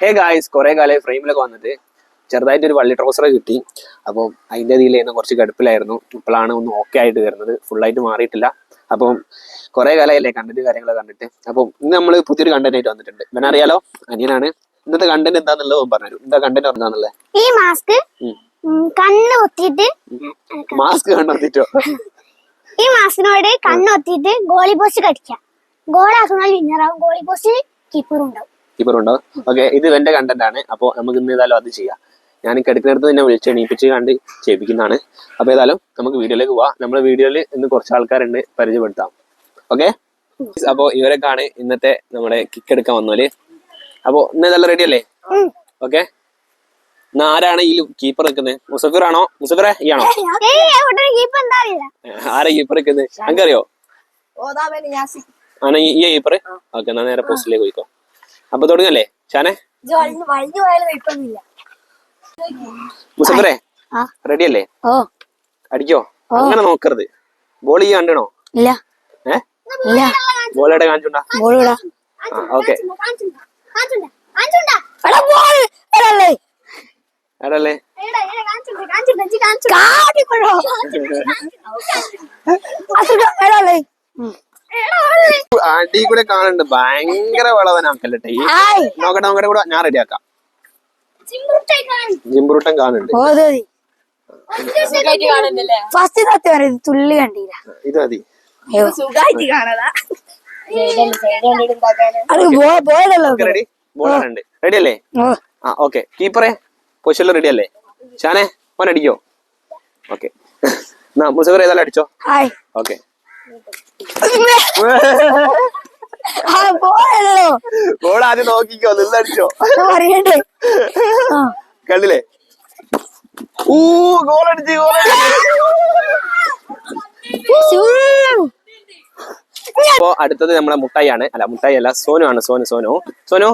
Hey guys കുറേ കാലം ഫ്രെയിമിലൊക്കെ വന്നിട്ട് ചെറുതായിട്ട് ഒരു വള്ളി ട്രൗസർ കിട്ടി. അപ്പോൾ അതിന്റെ ഇതിലായിരുന്നു കുറച്ച് കടുപ്പിലായിരുന്നു. ഇപ്പോഴാണ് ഒന്ന് ഓക്കെ ആയിട്ട് വരുന്നത്. ഫുള്ളായിട്ട് മാറിയിട്ടില്ല. അപ്പം കുറേ കാലമായില്ലേ കണ്ടന്റ് കാര്യങ്ങളൊക്കെ കണ്ടിട്ട്. അപ്പം ഇന്ന് നമ്മൾ പുതിയൊരു കണ്ടന്റ് ആയിട്ട് വന്നിട്ടുണ്ട്. ഇവനറിയാലോ? അനിയനാണ്. ഇന്നത്തെ കണ്ടന്റ് എന്താന്നുള്ളത് പറഞ്ഞു എന്താ കണ്ടന്റ് എന്താന്നുള്ളത്? ഈ മാസ്ക് കണ്ണ് ഒത്തിട്ട് മാസ്ക് കണ്ടെത്തിട്ടോ ഈ മാസ്കിനോട് കണ്ണ് ഒത്തിട്ട് ഗോളി പോസ്റ്റ് കടിക്കാം ഗോളാക്കുന്ന വിന്നറാവും ഗോളി പോസ്റ്റ് കീപ്പറും ഉണ്ടാവും. കീപ്പർ ഉണ്ടോ ഓക്കെ ഇത് എന്റെ കണ്ടന്റ് ആണ്. അപ്പോൾ നമുക്ക് ഇന്ന് ഏതായാലും അത് ചെയ്യാം. ഞാൻ കിടക്കുന്നിടത്ത് തന്നെ വിളിച്ച് എണീപ്പിച്ച് കണ്ട് ചെയ്യിപ്പിക്കുന്നതാണ്. അപ്പോൾ ഏതായാലും നമുക്ക് വീഡിയോയിലേക്ക് പോവാം. നമ്മുടെ വീഡിയോയിൽ ഇന്ന് കുറച്ച് ആൾക്കാരുണ്ട്. പരിചയപ്പെടുത്താം. ഓക്കെ അപ്പോൾ ഇവരൊക്കെയാണ് ഇന്നത്തെ നമ്മുടെ കിക്ക് എടുക്കാൻ വന്നോൽ അപ്പോൾ ഇന്ന് ഇതെല്ലാം റെഡി അല്ലേ? ഓക്കെ ഇന്ന് ആരാണ് ഈ കീപ്പർ നിൽക്കുന്നത് മുസഫിർ ആണോ? മുസഫിറെ ഈ ആണോ? ആരാ കീപ്പർ നിൽക്കുന്നത് അങ്ങറിയോ ആണ് ഈ കീപ്പർ ഓക്കെ എന്നാ നേരെ പോസ്റ്റിലേക്ക് പോയിക്കോ. അപ്പൊ തുടങ്ങല്ലേ ഷാനെ? മുസഫിറെ ആ. റെഡി അല്ലേ ഓ. അടിക്കോ? അങ്ങനെ നോക്കരുത്. ബോൾ ഈ കണ്ടണോ? ഇല്ല. ഏ? ഇല്ല. ബോൾ എവിടെ കാണിച്ചുണ്ടാ ബോളൂടാ ഓക്കെ. എടല്ലേ. അടി കൂടെ കാണുന്നുണ്ട്. ഭയങ്കര വളവനാക്കല്ലേ നോക്കട്ടെ നോക്കട്ടെ കൂടെ ഞാൻ റെഡി ആക്കാം. ജിംബ്രൂട്ടൻ കാണുന്നുണ്ട്. ഫസ്റ്റ് പറയുന്നത് തുള്ളി കണ്ടില്ല. ഇത് മതി. റെഡി അല്ലേ? ആ ഓക്കെ കീപ്പറെ പൊസിഷനിൽ റെഡി അല്ലേ? ഷാനെ മോൻ അടിക്കോ ഓക്കെ മുസഫർ ഏതായാലും അടിച്ചോ? ഓക്കെ പോയല്ലോ. ബോൾ ആദ്യം നോക്കിക്കോ നിന്നടിച്ചോ. പറയണ്ടേ ആ. കണ്ടില്ലേ? ഊ ഗോൾ അടിച്ച് ഗോൾ അപ്പോ അടുത്തത് നമ്മളെ മുട്ടായിയാണ്. അല്ല മുട്ടായി അല്ല സോനു ആണ് സോനു. സോനു സോനു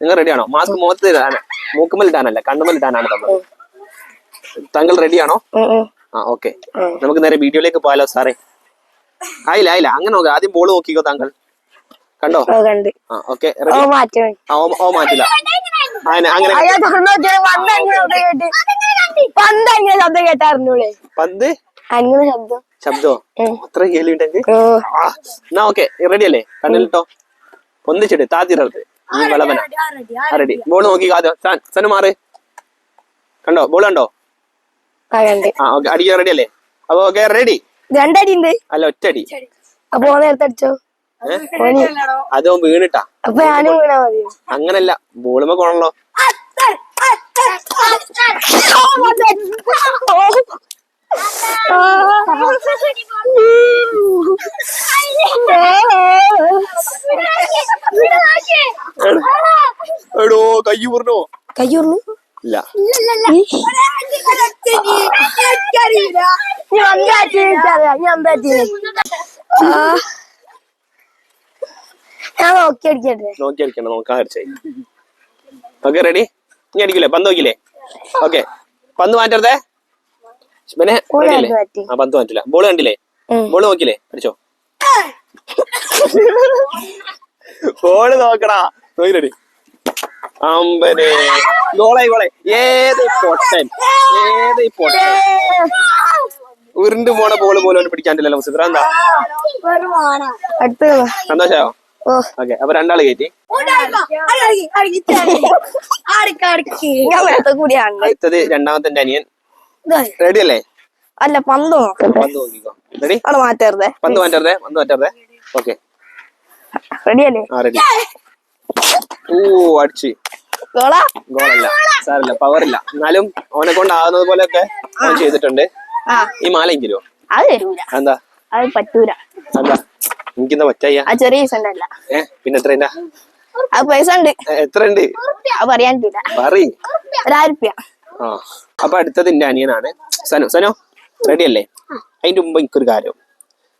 നിങ്ങൾ റെഡിയാണോ മാസ്ക് മുഖത്ത് ഇടാൻ മൂക്കുമ്മൽ ഇടാനല്ല കണ്ണുമ്മൽ ഇടാനാണ് നമ്മൾ. താങ്കൾ റെഡിയാണോ ആ ഓക്കെ നമുക്ക് നേരെ വീഡിയോയിലേക്ക് പോയാലോ സാറേ ആയില്ല ആയില്ല. അങ്ങനെ നോക്കാം. ആദ്യം ബോൾ നോക്കിക്കോ താങ്കൾ. കണ്ടോ? കണ്ട്. ആ ഓക്കെ ഓ റെഡി മാറ്റം. ആ ഓ ഓ മാറ്റില്ല. അങ്ങനെ പന്ത് അങ്ങനെ ശബ്ദം കേട്ട്? പന്ത് അങ്ങനെ ശബ്ദം കേട്ടാറിഞ്ഞൂടെ പന്ത്? അങ്ങനെ ശബ്ദം. ശബ്ദോ. അത്ര കേളിയുണ്ടെങ്കിൽ ഓ. ആ, എന്നാ ഓക്കെ റെഡി അല്ലേ? കണ്ണിലിട്ടോ പൊന്തിച്ചിട്ട് താത്തിരത് ഈ വിളവന. റെഡി ബോൾ നോക്കി സാൻ സനു മാറ്. കണ്ടോ? ബോൾ കണ്ടോ? ആ കണ്ട്. ആ ഓക്കെ അടിക്കാൻ റെഡി അല്ലേ? അപ്പൊ ഓക്കെ റെഡി രണ്ടടി ഉണ്ട് അല്ല ഒറ്റടി. അപ്പൊ നേരത്തെ അടിച്ചോ? അതോ വീണിട്ടാ. അപ്പൊ ഞാനും വീണാ മതി അങ്ങനല്ല ബോളുമ്പോ കൊണല്ലോ എടോ കയ്യു പറഞ്ഞോ കയ്യൂർന്നു ഇല്ല. ഞാൻ നോക്കി അടിക്കട്ടെ നോക്കി അടിക്കണം നോക്കാൻ അടിച്ചായി ഓക്കെ റെഡി ഇനി അടിക്കില്ലേ പന്ത് നോക്കില്ലേ ഓക്കെ. പന്ത് മാറ്റരുതേ. പിന്നെ. ആ പന്ത് മാറ്റില്ല ബോൾ കണ്ടില്ലേ. ബോൾ നോക്കില്ലേ അടിച്ചോ. ബോൾ നോക്കടാ. നോക്കിലടി അമ്പനെ ഗോളായി ഗോളായി. ഏത് പൊട്ടൻ? ഏത് പൊട്ടൻ? ഉരുണ്ട് പോണ ബോൾ പോലും പിടിക്കാൻ മുസിദ്ര എന്താ അടുത്ത് സന്തോഷായോ? ഓക്കെ അപ്പൊ രണ്ടാൾ കയറ്റി അടുത്തത് രണ്ടാമത്തെ അനിയൻ. റെഡി അല്ലേ? അല്ല പന്ത് പന്ത് നോക്കിക്കോ. റെഡി മാറ്റരുതേ. പന്ത് മാറ്റരുതേ പന്ത് മാറ്റരുതേ. ഓക്കെ റെഡി അല്ലേ? ആ റെഡി ഓ അടിച്ച്. ഗോളാ. ഗോളല്ല. സാറില്ല പവറില്ല എന്നാലും ഓനെ കൊണ്ടാകുന്നത് പോലെയൊക്കെ ഓൻ ചെയ്തിട്ടുണ്ട്. ഈ മാല എങ്കിലോ അത് തരൂല. എന്താ അത് പറ്റൂല. എന്താ എനിക്കെന്താ പറ്റായ്യ. ആ ചെറിയ പൈസ ഉണ്ടല്ല ഏ പിന്നെ എത്ര ആ പൈസ ഉണ്ട് എത്ര ഉണ്ട് അത് പറയാൻ പറ്റൂല. പറയ്. ഒരായിരം റുപ്യ ആ അപ്പൊ അടുത്തത് എന്റെ അനിയനാണ്. സനു സനു റെഡി അല്ലേ അതിന്റെ മുമ്പ് എനിക്കൊരു കാര്യം.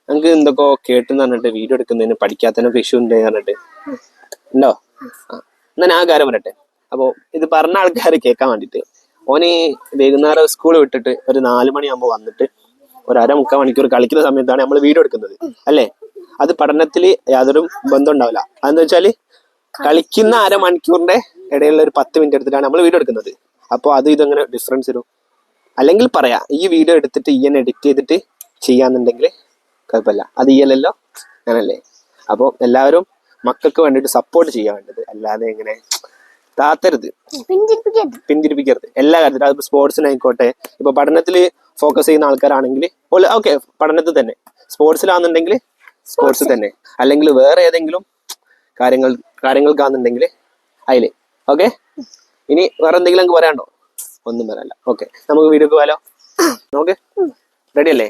നമുക്ക് എന്തൊക്കെ കേട്ടെന്ന് പറഞ്ഞിട്ട് വീഡിയോ എടുക്കുന്നതിന് പഠിക്കാത്തതിനൊക്കെ ഇഷ്യൂ ഉണ്ട് പറഞ്ഞിട്ട്. ഉണ്ടോ. എന്നാ ഞാൻ ആ കാര്യം പറയട്ടെ. അപ്പോ ഇത് പറഞ്ഞ ആൾക്കാർ കേൾക്കാൻ വേണ്ടിട്ട്. ഓന് വൈകുന്നേരം സ്കൂൾ വിട്ടിട്ട് ഒരു നാല് മണിയാകുമ്പോൾ വന്നിട്ട് ഒരു അര മുക്കാൽ മണിക്കൂർ കളിക്കുന്ന സമയത്താണ് നമ്മൾ വീഡിയോ എടുക്കുന്നത്. അല്ലേ? അത് പഠനത്തിൽ യാതൊരു ബന്ധം ഉണ്ടാവില്ല. അതെന്ന് വെച്ചാൽ കളിക്കുന്ന അരമണിക്കൂറിന്റെ ഇടയിലുള്ള ഒരു പത്ത് മിനിറ്റ് എടുത്തിട്ടാണ് നമ്മൾ വീഡിയോ എടുക്കുന്നത്. അപ്പോൾ അത് ഇതങ്ങനെ ഡിഫറൻസ് വരും അല്ലെങ്കിൽ പറയാം ഈ വീഡിയോ എടുത്തിട്ട് ഈ എഡിറ്റ് ചെയ്തിട്ട് ചെയ്യാന്നുണ്ടെങ്കിൽ കുഴപ്പമില്ല. അത് ഈയല്ലല്ലോ അങ്ങനല്ലേ? അപ്പോൾ എല്ലാവരും മക്കൾക്ക് വേണ്ടിയിട്ട് സപ്പോർട്ട് ചെയ്യാൻ വേണ്ടത്. അല്ലാതെ ഇങ്ങനെ താത്തരുത് പിന്തിരിപ്പിക്കരുത്. എല്ലാ കാര്യത്തിലും അതിപ്പോ സ്പോർട്സിനായിക്കോട്ടെ ഇപ്പൊ പഠനത്തിൽ ഫോക്കസ് ചെയ്യുന്ന ആൾക്കാരാണെങ്കിൽ ഓക്കെ പഠനത്തിൽ തന്നെ. സ്പോർട്സിലാണെന്നുണ്ടെങ്കിൽ സ്പോർട്സ് തന്നെ. അല്ലെങ്കിൽ വേറെ ഏതെങ്കിലും കാര്യങ്ങൾ കാര്യങ്ങൾക്കാണെന്നുണ്ടെങ്കിൽ അതിൽ. ഓക്കെ ഇനി വേറെ എന്തെങ്കിലും നമുക്ക് പറയാണ്ടോ ഒന്നും പറയാല്ല ഓക്കെ നമുക്ക് വീഡിയോ പോയാലോ? നോക്ക് റെഡി അല്ലേ?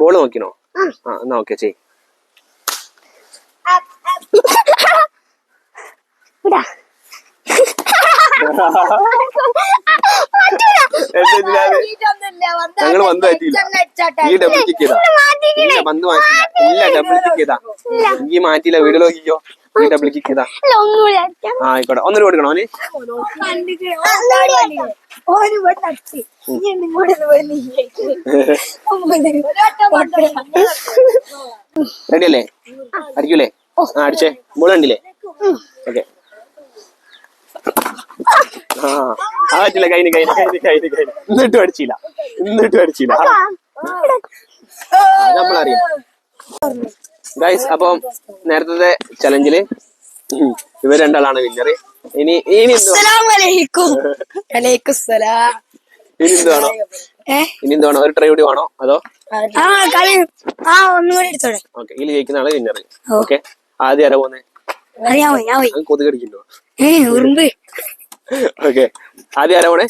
ബോൾ നോക്കിനോ ആ എന്നാ ഓക്കെ ചെയ് ഇതാ ഞങ്ങൾ വന്ന് പറ്റിയില്ല. ഈ ഡബിൾ ചെയ്താ. ഇല്ല പന്ത് മാറ്റില്ല ഇല്ല ഡബിൾ ചെയ്താ. ഈ മാറ്റിയില്ല വീഡിയോ നോക്കിക്കോ ഈ ഡബിൾ ചെയ്താ. ആ ആയിക്കോട്ടെ. ഒന്നൂടി കൊടുക്കണോ അവന്? ഓന് ഇവിടെ നട്ടി ഇനി ഇങ്ങോട്ട് റെഡി അല്ലേ അടിക്കൂലേ? ആ അടിച്ചേ. ബോൾ കണ്ടില്ലേ? ഓക്കെ. ആ പറ്റില്ല കൈന് കൈന് കൈന് കൈന് കൈന് എന്നിട്ടും അടിച്ചില്ല എന്നിട്ടും അടിച്ചില്ല. നമ്മളറിയാം. ഗൈസ് അപ്പം നേരത്തെ ചലഞ്ചിൽ ഇവർ രണ്ടാളാണ് വിന്നർ ഇനി ഇനി എന്തുവാണോ ഇനി എന്തുവാണോ ഇനി ഒരു ട്രൈ കൂടി വേണോ? അതോ? ഓക്കെ ഇതിൽ ജയിക്കുന്ന ആൾ വിന്നർ ഓക്കെ ആദ്യം ആരാ പോന്നെ? ഞാൻ പോയി ഞാൻ പോയി. അത് കൊതുക് കടിക്കണ്ടോ ഏ ഉറുമ്പ്. ഓക്കെ ആദ്യം ആരാ പോണേ?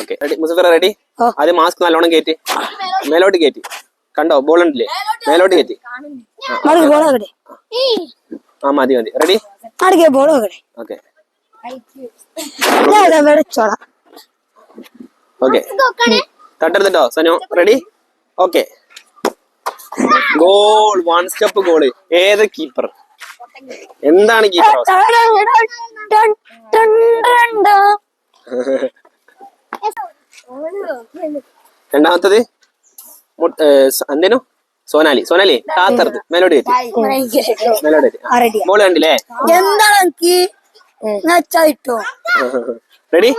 Okay ready Musafira ready. ആദ്യം മാസ്ക് നല്ലോണം കയറ്റി മേലോട്ട് കയറ്റി കണ്ടോ? ബോൾ ഉണ്ടല്ലേ? മേലോട്ട് കയറ്റി ആ മതി മതി. Ready okay okay തട്ടെടുത്തിട്ടോ Sanu? Ready okay goal one step goal ഏത് കീപ്പർ എന്താണ് രണ്ടാമത്തത് എന്തേനു? സോനാലി. സോനാലി കാത്തർത്ത് മെലോഡി മെലോഡി മോൾ കണ്ടില്ലേ? എന്താണ് എനിക്ക് ready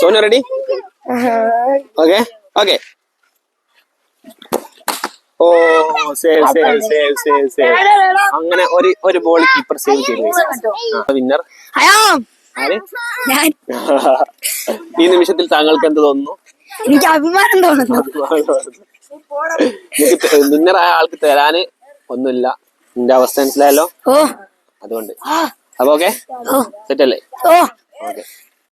Sonu ready okay okay oh save save save save save അങ്ങനെ ഒരു ഒരു ബോൾ കീപ്പർ സേവ് ചെയ്തു. വിന്നർ ഈ നിമിഷത്തിൽ താങ്കൾക്ക് എന്ത് തോന്നുന്നു? എനിക്ക് അഭിമാനം തോന്നുന്നു. വിന്നറായ ആൾക്ക് തരാന് ഒന്നുമില്ല. നിന്റെ അവസ്ഥ മനസ്സിലായല്ലോ? അതുകൊണ്ട്. അപ്പൊ ഓക്കെ സെറ്റല്ലേ ഓക്കെ